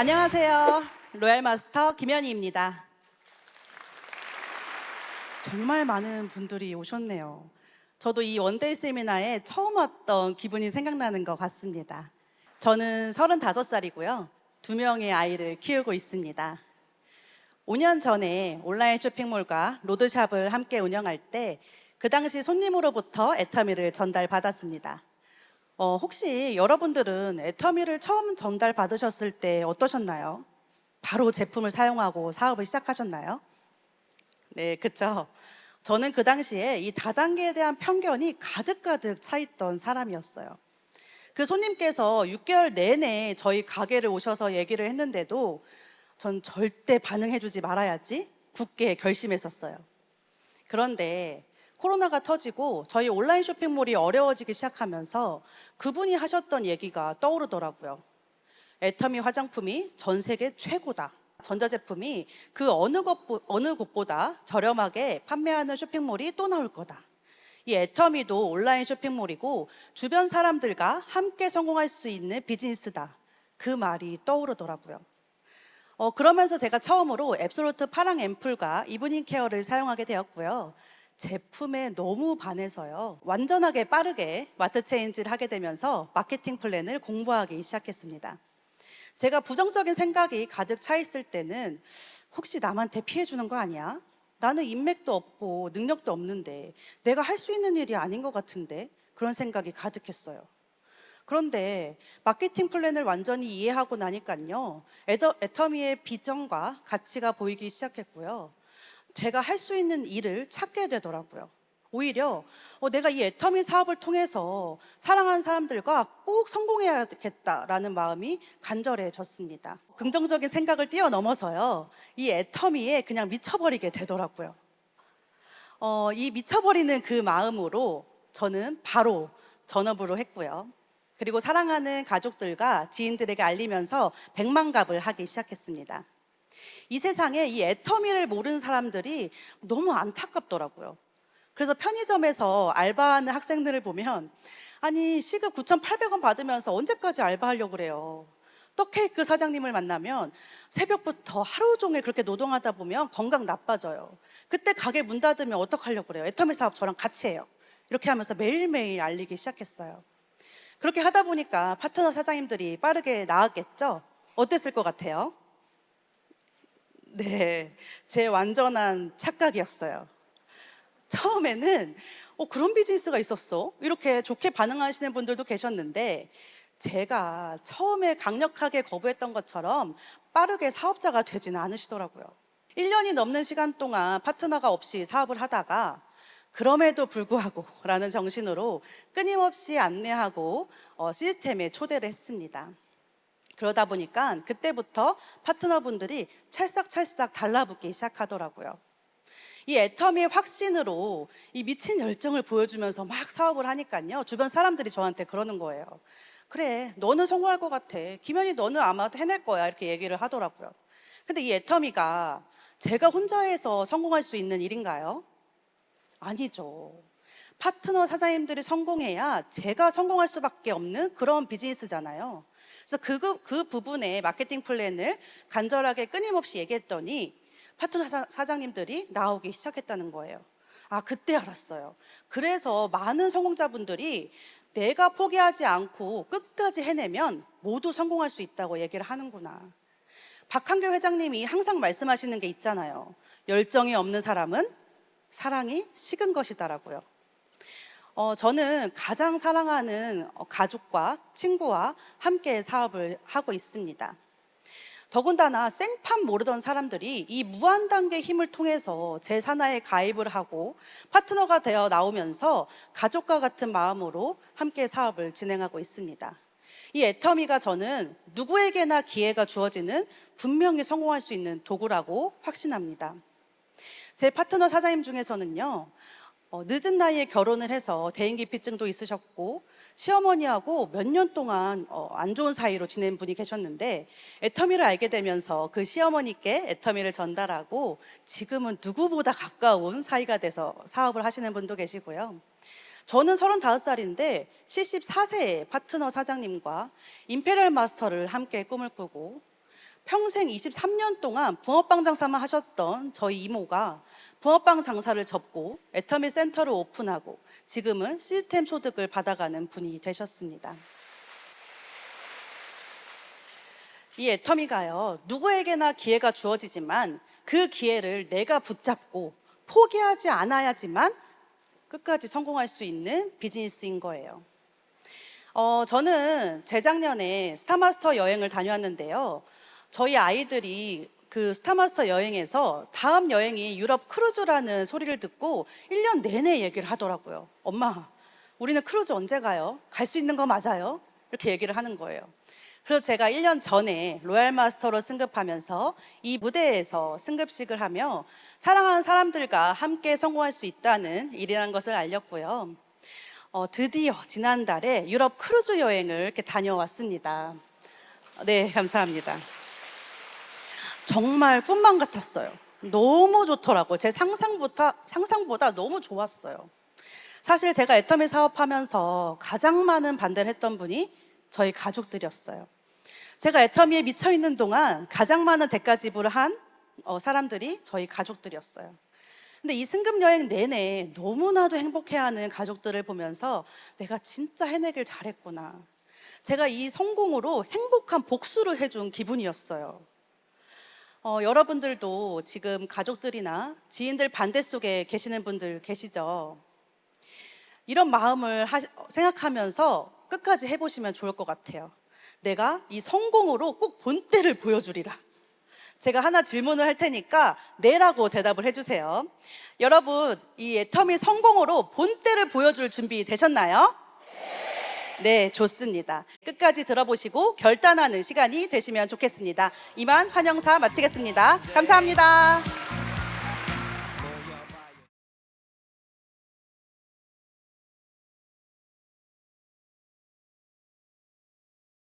안녕하세요. 로얄 마스터 김현희입니다. 정말 많은 분들이 오셨네요. 저도 이 원데이 세미나에 처음 왔던 기분이 생각나는 것 같습니다. 저는 35살이고요. 두 명의 아이를 키우고 있습니다. 5년 전에 온라인 쇼핑몰과 로드샵을 함께 운영할 때 그 당시 손님으로부터 애터미를 전달받았습니다. 어, 혹시 여러분들은 애터미를 처음 전달 받으셨을 때 어떠셨나요? 바로 제품을 사용하고 사업을 시작하셨나요? 네, 그쵸. 저는 그 당시에 이 다단계에 대한 편견이 가득가득 차 있던 사람이었어요. 그 손님께서 6개월 내내 저희 가게를 오셔서 얘기를 했는데도 전 절대 반응해주지 말아야지 굳게 결심했었어요. 그런데 코로나가 터지고 저희 온라인 쇼핑몰이 어려워지기 시작하면서 그분이 하셨던 얘기가 떠오르더라고요. 애터미 화장품이 전 세계 최고다. 전자제품이 그 어느 것 어느 곳보다 저렴하게 판매하는 쇼핑몰이 또 나올 거다. 이 애터미도 온라인 쇼핑몰이고 주변 사람들과 함께 성공할 수 있는 비즈니스다. 그 말이 떠오르더라고요. 어, 그러면서 제가 처음으로 앱솔루트 파랑 앰플과 이브닝 케어를 사용하게 되었고요. 제품에 너무 반해서요. 완전하게 빠르게 마트 체인지를 하게 되면서 마케팅 플랜을 공부하기 시작했습니다. 제가 부정적인 생각이 가득 차 있을 때는 혹시 남한테 피해 주는 거 아니야? 나는 인맥도 없고 능력도 없는데 내가 할 수 있는 일이 아닌 것 같은데 그런 생각이 가득했어요. 그런데 마케팅 플랜을 완전히 이해하고 나니까요. 애터미의 비전과 가치가 보이기 시작했고요. 제가 할 수 있는 일을 찾게 되더라고요. 오히려 어, 내가 이 애터미 사업을 통해서 사랑하는 사람들과 꼭 성공해야겠다라는 마음이 간절해졌습니다. 긍정적인 생각을 뛰어넘어서요. 이 애터미에 그냥 미쳐버리게 되더라고요. 어, 이 미쳐버리는 그 마음으로 저는 바로 전업으로 했고요. 그리고 사랑하는 가족들과 지인들에게 알리면서 백만갑을 하기 시작했습니다. 이 세상에 이 애터미를 모르는 사람들이 너무 안타깝더라고요. 그래서 편의점에서 알바하는 학생들을 보면 아니 시급 9,800원 받으면서 언제까지 알바하려고 그래요. 떡케이크 사장님을 만나면 새벽부터 하루 종일 그렇게 노동하다 보면 건강 나빠져요. 그때 가게 문 닫으면 어떡하려고 그래요. 애터미 사업 저랑 같이 해요. 이렇게 하면서 매일매일 알리기 시작했어요. 그렇게 하다 보니까 파트너 사장님들이 빠르게 나았겠죠? 어땠을 것 같아요? 네, 제 완전한 착각이었어요. 처음에는 어, 그런 비즈니스가 있었어? 이렇게 좋게 반응하시는 분들도 계셨는데 제가 처음에 강력하게 거부했던 것처럼 빠르게 사업자가 되지는 않으시더라고요. 1년이 넘는 시간 동안 파트너가 없이 사업을 하다가 그럼에도 불구하고 라는 정신으로 끊임없이 안내하고 어, 시스템에 초대를 했습니다. 그러다 보니까 그때부터 파트너분들이 찰싹찰싹 달라붙기 시작하더라고요. 이 애터미의 확신으로 이 미친 열정을 보여주면서 막 사업을 하니까요. 주변 사람들이 저한테 그러는 거예요. 그래, 너는 성공할 것 같아. 김현이 너는 아마 해낼 거야. 이렇게 얘기를 하더라고요. 근데 이 애터미가 제가 혼자 해서 성공할 수 있는 일인가요? 아니죠. 파트너 사장님들이 성공해야 제가 성공할 수밖에 없는 그런 비즈니스잖아요. 그래서 그, 그 부분에 마케팅 플랜을 간절하게 끊임없이 얘기했더니 파트너 사장님들이 나오기 시작했다는 거예요. 아, 그때 알았어요. 그래서 많은 성공자분들이 내가 포기하지 않고 끝까지 해내면 모두 성공할 수 있다고 얘기를 하는구나. 박한교 회장님이 항상 말씀하시는 게 있잖아요. 열정이 없는 사람은 사랑이 식은 것이다라고요. 어, 저는 가장 사랑하는 어, 가족과 친구와 함께 사업을 하고 있습니다. 더군다나 생판 모르던 사람들이 이 무한 단계 힘을 통해서 제 산하에 가입을 하고 파트너가 되어 나오면서 가족과 같은 마음으로 함께 사업을 진행하고 있습니다. 이 애터미가 저는 누구에게나 기회가 주어지는 분명히 성공할 수 있는 도구라고 확신합니다. 제 파트너 사장님 중에서는요, 어, 늦은 나이에 결혼을 해서 대인기피증도 있으셨고 시어머니하고 몇 년 동안 어, 안 좋은 사이로 지낸 분이 계셨는데 애터미를 알게 되면서 그 시어머니께 애터미를 전달하고 지금은 누구보다 가까운 사이가 돼서 사업을 하시는 분도 계시고요. 저는 35살인데 74세의 파트너 사장님과 임페리얼 마스터를 함께 꿈을 꾸고 평생 23년 동안 붕어빵 장사만 하셨던 저희 이모가 붕어빵 장사를 접고 애터미 센터를 오픈하고 지금은 시스템 소득을 받아가는 분이 되셨습니다. 이 애터미가요, 누구에게나 기회가 주어지지만 그 기회를 내가 붙잡고 포기하지 않아야지만 끝까지 성공할 수 있는 비즈니스인 거예요. 어, 저는 재작년에 스타마스터 여행을 다녀왔는데요. 저희 아이들이 그 스타마스터 여행에서 다음 여행이 유럽 크루즈라는 소리를 듣고 1년 내내 얘기를 하더라고요. 엄마, 우리는 크루즈 언제 가요? 갈 수 있는 거 맞아요? 이렇게 얘기를 하는 거예요. 그래서 제가 1년 전에 로얄 마스터로 승급하면서 이 무대에서 승급식을 하며 사랑하는 사람들과 함께 성공할 수 있다는 일이라는 것을 알렸고요. 어, 드디어 지난달에 유럽 크루즈 여행을 이렇게 다녀왔습니다. 네, 감사합니다. 정말 꿈만 같았어요. 너무 좋더라고요. 제 상상보다, 상상보다 너무 좋았어요. 사실 제가 애터미 사업하면서 가장 많은 반대를 했던 분이 저희 가족들이었어요. 제가 애터미에 미쳐 있는 동안 가장 많은 대가 지불을 한 어, 사람들이 저희 가족들이었어요. 근데 이 승급 여행 내내 너무나도 행복해하는 가족들을 보면서 내가 진짜 해내길 잘했구나. 제가 이 성공으로 행복한 복수를 해준 기분이었어요. 어, 여러분들도 지금 가족들이나 지인들 반대 속에 계시는 분들 계시죠? 이런 마음을 하- 생각하면서 끝까지 해보시면 좋을 것 같아요. 내가 이 성공으로 꼭 본때를 보여주리라. 제가 하나 질문을 할 테니까 네라고 대답을 해주세요. 여러분, 이 애터미 성공으로 본때를 보여줄 준비 되셨나요? 네, 좋습니다. 끝까지 들어보시고 결단하는 시간이 되시면 좋겠습니다. 이만 환영사 마치겠습니다. 감사합니다.